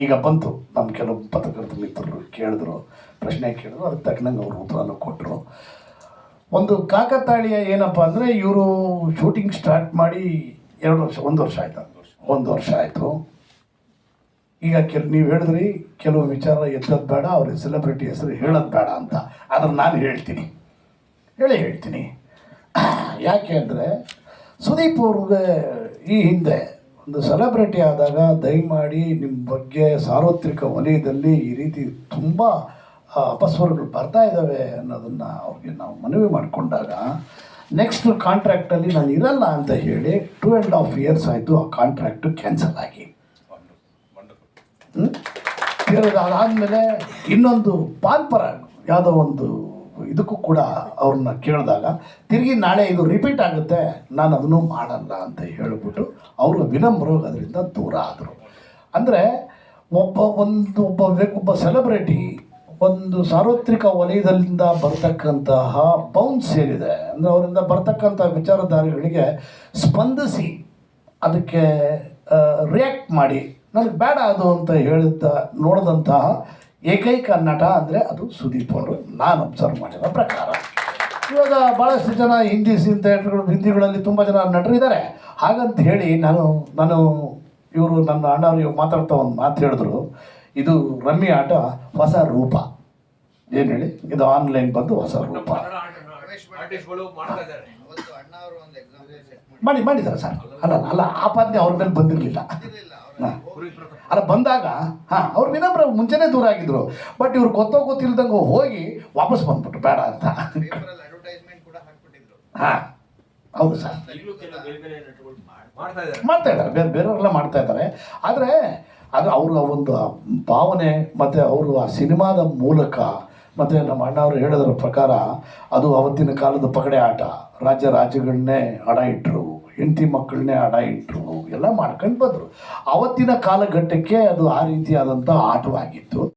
ಈಗ ಬಂತು. ನಮ್ಮ ಕೆಲವು ಪತ್ರಕರ್ತ ಮಿತ್ರರು ಕೇಳಿದ್ರು, ಪ್ರಶ್ನೆ ಕೇಳಿದ್ರು, ಅದಕ್ಕೆ ತಕ್ಕನಂಗೆ ಅವರು ಉತ್ತರನೂ ಕೊಟ್ಟರು ಒಂದು ಕಾಕತಾಳೀಯ ಏನಪ್ಪ ಅಂದರೆ ಇವರು ಶೂಟಿಂಗ್ ಸ್ಟಾರ್ಟ್ ಮಾಡಿ ಎರಡು ವರ್ಷ, ಒಂದು ವರ್ಷ ಆಯಿತು. ಒಂದು ವರ್ಷ ಆಯಿತು. ಈಗ ಕೆಲ, ನೀವು ಹೇಳಿದ್ರಿ, ಕೆಲವು ವಿಚಾರ ಎತ್ತೋದು ಬೇಡ, ಅವ್ರ ಸೆಲೆಬ್ರಿಟಿ ಹೆಸರು ಹೇಳೋದು ಬೇಡ ಅಂತ. ಆದರೆ ನಾನು ಹೇಳ್ತೀನಿ. ಹೇಳಿ ಹೇಳ್ತೀನಿ. ಯಾಕೆ ಅಂದರೆ ಸುದೀಪ್ ಅವ್ರಿಗೆ ಈ ಹಿಂದೆ ಒಂದು ಸೆಲೆಬ್ರಿಟಿ ಆದಾಗ ದಯಮಾಡಿ ನಿಮ್ಮ ಬಗ್ಗೆ ಸಾರ್ವತ್ರಿಕ ವಲಯದಲ್ಲಿ ಈ ರೀತಿ ತುಂಬ ಅಪಸ್ವರಗಳು ಬರ್ತಾ ಇದ್ದಾವೆ ಅನ್ನೋದನ್ನು ಅವ್ರಿಗೆ ನಾವು ಮನವಿ ಮಾಡಿಕೊಂಡಾಗ ನೆಕ್ಸ್ಟ್ ಕಾಂಟ್ರ್ಯಾಕ್ಟಲ್ಲಿ ನಾನು ಇರಲ್ಲ ಅಂತ ಹೇಳಿ ಟೂ ಆ್ಯಂಡ್ ಹಾಫ್ ಇಯರ್ಸ್ ಆಯಿತು ಆ ಕಾಂಟ್ರ್ಯಾಕ್ಟು ಕ್ಯಾನ್ಸಲ್ ಆಗಿ. ಅದಾದಮೇಲೆ ಇನ್ನೊಂದು ಪಾಲ್ಪರ ಯಾವುದೋ ಒಂದು ಇದಕ್ಕೂ ಕೂಡ ಅವ್ರನ್ನ ಕೇಳಿದಾಗ, ತಿರುಗಿ ನಾಳೆ ಇದು ರಿಪೀಟ್ ಆಗುತ್ತೆ, ನಾನು ಅದನ್ನು ಮಾಡಲ್ಲ, ಅಂತ ಹೇಳಿಬಿಟ್ಟು ಅವರು ವಿನಮ್ರ ಅದರಿಂದ ದೂರ ಆದರು. ಅಂದರೆ ಒಬ್ಬ ಒಂದು, ಒಬ್ಬ ಒಬ್ಬ ಸೆಲೆಬ್ರಿಟಿ ಒಂದು ಸಾರ್ವತ್ರಿಕ ವಲಯದಿಂದ ಬರ್ತಕ್ಕಂತಹ ಬೌನ್ಸ್ ಏನಿದೆ, ಅಂದರೆ ಅವರಿಂದ ಬರ್ತಕ್ಕಂಥ ವಿಚಾರಧಾರೆಗಳಿಗೆ ಸ್ಪಂದಿಸಿ ಅದಕ್ಕೆ ರಿಯಾಕ್ಟ್ ಮಾಡಿ, ನನಗೆ ಬೇಡ ಅದು, ಅಂತ ಹೇಳುತ್ತಾ ನೋಡಿದಂತಹ ಏಕೈಕ ನಟ ಅಂದರೆ ಅದು ಸುದೀಪ್ ಅವರು. ನಾನು ಅಬ್ಸರ್ವ್ ಮಾಡಿದ ಪ್ರಕಾರ. ಇವಾಗ ಭಾಳಷ್ಟು ಜನ ಹಿಂದಿ ಸಿನ್ ಥಿಯೇಟ್ರ್ಗಳು ಹಿಂದಿಗಳಲ್ಲಿ ತುಂಬ ಜನ ನಟರಿದ್ದಾರೆ. ಹಾಗಂತ ಹೇಳಿ ನಾನು ನಾನು ಇವರು ನನ್ನ ಅಣ್ಣವ್ರು ಮಾತಾಡ್ತಾ ಒಂದು ಮಾತು ಹೇಳಿದ್ರು. ಇದು ರಮ್ಮಿ ಆಟ ಹೊಸ ರೂಪ. ಏನು ಹೇಳಿ? ಇದು ಆನ್ಲೈನ್ ಬಂದು ಹೊಸ ರೂಪ. ಆರ್ಟಿಸ್ಟ್ಗಳು ಮಾಡ್ತಾ ಇದ್ದಾರೆ. ಅವತ್ತು ಅಣ್ಣ ಅವರು ಒಂದು ಎಕ್ಸಾಂಪಲ್ ಸೆಟ್ ಮಾಡಿ ಮಾಡಿದ್ದಾರೆ ಸರ್. ಅಲ್ಲ ಅಲ್ಲ ಆ ಆಪಾದನೆ ಅವ್ರ ಮೇಲೆ ಬಂದಿರಲಿಲ್ಲ. ಅಲ್ಲ ಬಂದಾಗ ಹಾಂ ಅವ್ರು ವಿನಮ್ರ ಮುಂಚೆನೇ ದೂರ ಆಗಿದ್ರು. ಬಟ್ ಇವ್ರು ಗೊತ್ತೋ ಗೊತ್ತಿಲ್ದಂಗೆ ಹೋಗಿ ವಾಪಸ್ ಬಂದ್ಬಿಟ್ರು ಬೇಡ ಅಂತ. ಹಾಂ ಹೌದು ಸರ್. ಬೇರೆ ಬೇರೆ ನಟಗಳು ಮಾಡ್ತಾ ಇದ್ದಾರೆ. ಬೇರೆ ಬೇರೆಯವರೆಲ್ಲ ಮಾಡ್ತಾ ಇದ್ದಾರೆ. ಆದರೆ ಅದು ಆ ಒಂದು ಭಾವನೆ ಮತ್ತು ಅವರು ಆ ಸಿನಿಮಾದ ಮೂಲಕ ಮತ್ತು ನಮ್ಮ ಅಣ್ಣ ಅವರು ಹೇಳಿದ್ರ ಪ್ರಕಾರ ಅದು ಅವತ್ತಿನ ಕಾಲದ ಪಗಡೆ ಆಟ. ರಾಜ್ಯ ರಾಜ್ಯಗಳನ್ನೇ ಅಡ ಇಟ್ಟರು ಹೆಂಡತಿ ಮಕ್ಕಳನ್ನೇ ಅಡ ಇಟ್ಟರು ಎಲ್ಲ ಮಾಡ್ಕೊಂಡು ಬಂದರು. ಅವತ್ತಿನ ಕಾಲಘಟ್ಟಕ್ಕೆ ಅದು ಆ ರೀತಿಯಾದಂಥ ಆಟವಾಗಿತ್ತು.